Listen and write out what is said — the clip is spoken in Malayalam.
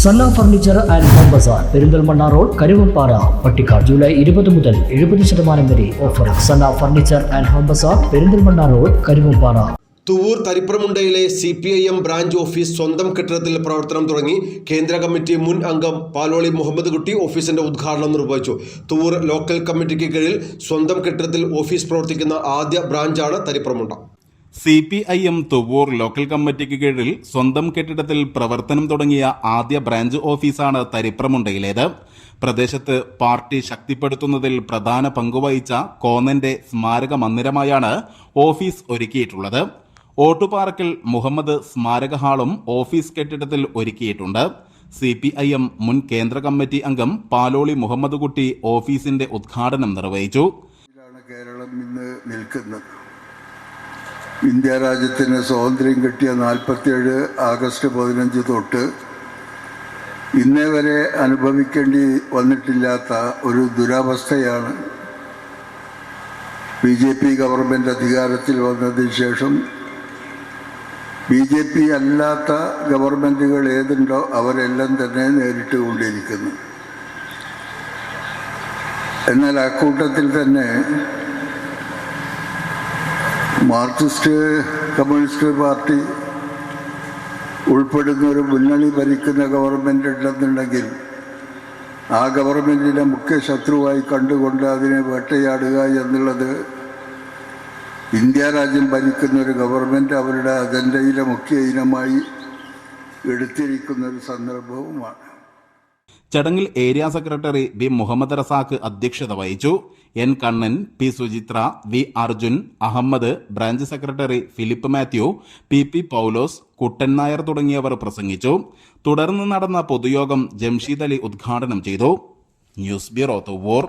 Sanna furniture and home bazaar Perinthalmanna road Karuvappara Pattikkad July ഇരുപത് മുതൽ എഴുപത് ശതമാനം വരെ offer Sanna furniture and home bazaar Perinthalmanna road Karuvappara Thuvur തരിപ്രമുണ്ടയിലെ C P I M branch office സ്വന്തം കെട്ടിടത്തിൽ പ്രവർത്തനം തുടങ്ങി കേന്ദ്ര കമ്മിറ്റി മുൻ അംഗം പാലോളി മുഹമ്മദ് കുട്ടി ഓഫീസിന്റെ ഉദ്ഘാടനം നിർവഹിച്ചു. തുവൂർ ലോക്കൽ കമ്മിറ്റിക്ക് കീഴിൽ സ്വന്തം കെട്ടിടത്തിൽ ഓഫീസ് പ്രവർത്തിക്കുന്ന ആദ്യ ബ്രാഞ്ചാണ് Tharipramunda C P I M Thuvur local കമ്മിറ്റിക്ക് കീഴിൽ സ്വന്തം കെട്ടിടത്തിൽ പ്രവർത്തനം തുടങ്ങിയ ആദ്യ ബ്രാഞ്ച് ഓഫീസാണ് തരിപ്രമുണ്ടയിലേത്. പ്രദേശത്ത് പാർട്ടി ശക്തിപ്പെടുത്തുന്നതിൽ പ്രധാന പങ്കുവഹിച്ച കോന്നന്റെ സ്മാരക മന്ദിരമായാണ് ഓഫീസ് ഒരുക്കിയിട്ടുള്ളത്. ഓട്ടുപാറക്കിൽ മുഹമ്മദ് സ്മാരക ഹാളും ഓഫീസ് കെട്ടിടത്തിൽ ഒരുക്കിയിട്ടുണ്ട്. സി പി ഐ എം മുൻ കേന്ദ്ര കമ്മിറ്റി അംഗം പാലോളി മുഹമ്മദ് കുട്ടി ഓഫീസിന്റെ ഉദ്ഘാടനം നിർവഹിച്ചു. കേരളം ഇന്ന് നിൽക്കുന്നത്. ഇന്ത്യ രാജ്യത്തിന് സ്വാതന്ത്ര്യം കിട്ടിയ നാൽപ്പത്തിയേഴ് ആഗസ്റ്റ് പതിനഞ്ച് തൊട്ട് ഇന്നേ വരെ അനുഭവിക്കേണ്ടി വന്നിട്ടില്ലാത്ത ഒരു ദുരവസ്ഥയാണ് ബി ജെ പി ഗവൺമെന്റ് അധികാരത്തിൽ വന്നതിന് ശേഷം ബി ജെ പി അല്ലാത്ത ഗവൺമെന്റുകൾ ഏതുണ്ടോ അവരെല്ലാം തന്നെ നേരിട്ട് കൊണ്ടിരിക്കുന്നു എന്നാൽ അക്കൂട്ടത്തിൽ തന്നെ മാർക്സിസ്റ്റ് കമ്മ്യൂണിസ്റ്റ് പാർട്ടി ഉൾപ്പെടുന്ന ഒരു മുന്നണി ഭരിക്കുന്ന ഗവൺമെന്റ് ഉണ്ടെന്നുണ്ടെങ്കിൽ ആ ഗവൺമെന്റിനെ മുഖ്യ ശത്രുവായി കണ്ടുകൊണ്ട് അതിനെ വേട്ടയാടുക എന്നുള്ളത് ഇന്ത്യ രാജ്യം ഭരിക്കുന്ന ഒരു ഗവൺമെന്റ് അവരുടെ അജണ്ടയിലെ മുഖ്യ ഇനമായി എടുത്തിരിക്കുന്ന ഒരു സന്ദർഭവുമാണ്. ചടങ്ങിൽ area secretary V Muhammad Razak അധ്യക്ഷത വഹിച്ചു. N Kannan P Suchitra V Arjun Ahammad branch secretary Philip Mathew P P Paulose Kuttan Nair തുടങ്ങിയവർ പ്രസംഗിച്ചു. തുടർന്ന് നടന്ന പൊതുയോഗം ജംഷീദ് അലി ഉദ്ഘാടനം ചെയ്തു. News bureau Thuvur